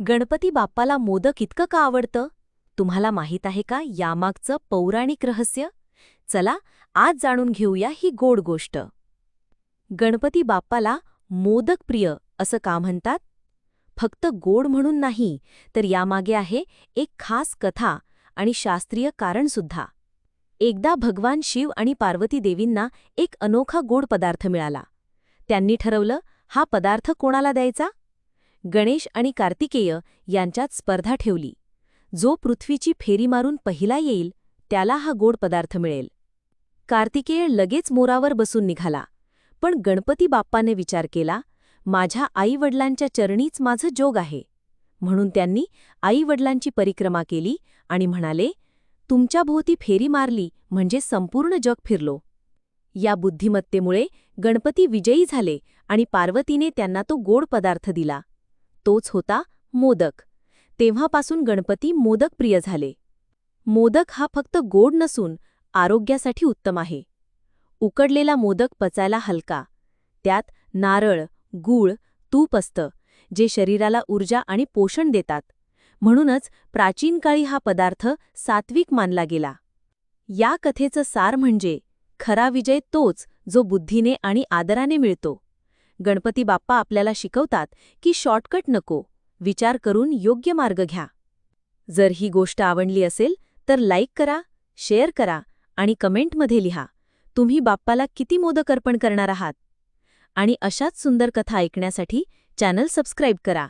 गणपती बाप्पाला मोदक इतकं का आवडतं? तुम्हाला माहीत आहे का यामागचं पौराणिक रहस्य? चला आज जाणून घेऊया ही गोड गोष्ट. गणपती बाप्पाला मोदक प्रिय असं का म्हणतात? फक्त गोड म्हणून नाही तर यामागे आहे एक खास कथा आणि शास्त्रीय कारणसुद्धा एकदा भगवान शिव आणि पार्वती देवींना एक अनोखा गोड पदार्थ मिळाला. त्यांनी ठरवलं हा पदार्थ कोणाला द्यायचा? गणेश आणि कार्तिकेय यांच्यात स्पर्धा ठेवली. जो पृथ्वीची फेरी मारून पहिला येईल त्याला हा गोड पदार्थ मिळेल. कार्तिकेय लगेच मोरावर बसून निघाला. पण गणपती बाप्पाने विचार केला माझ्या आईवडिलांच्या चरणीच माझं जोग आहे. म्हणून त्यांनी आईवडिलांची परिक्रमा केली आणि म्हणाले तुमच्याभोवती फेरी मारली म्हणजे संपूर्ण जग फिरलो. या बुद्धिमत्तेमुळे गणपती विजयी झाले आणि पार्वतीने त्यांना तो गोड पदार्थ दिला. तोच होता मोदक. तेव्हापासून गणपती मोदकप्रिय झाले. मोदक हा फक्त गोड नसून आरोग्यासाठी उत्तम आहे. उकडलेला मोदक पचायला हलका. त्यात नारळ गूळ तूप असतं जे शरीराला ऊर्जा आणि पोषण देतात. म्हणूनच प्राचीन काळी हा पदार्थ सात्विक मानला गेला. या कथेचं सार म्हणजे खरा विजय तोच जो बुद्धीने आणि आदराने मिळतो. गणपती बाप्पा आपल्याला शिकवतात की शॉर्टकट नको. विचार करून योग्य मार्ग घ्या. जर ही गोष्ट आवडली असेल तर लाईक करा शेअर करा आणि कमेंटमध्ये लिहा तुम्ही बाप्पाला किती मोदक अर्पण करणार आहात? आणि अशाच सुंदर कथा ऐकण्यासाठी चॅनल सबस्क्राईब करा.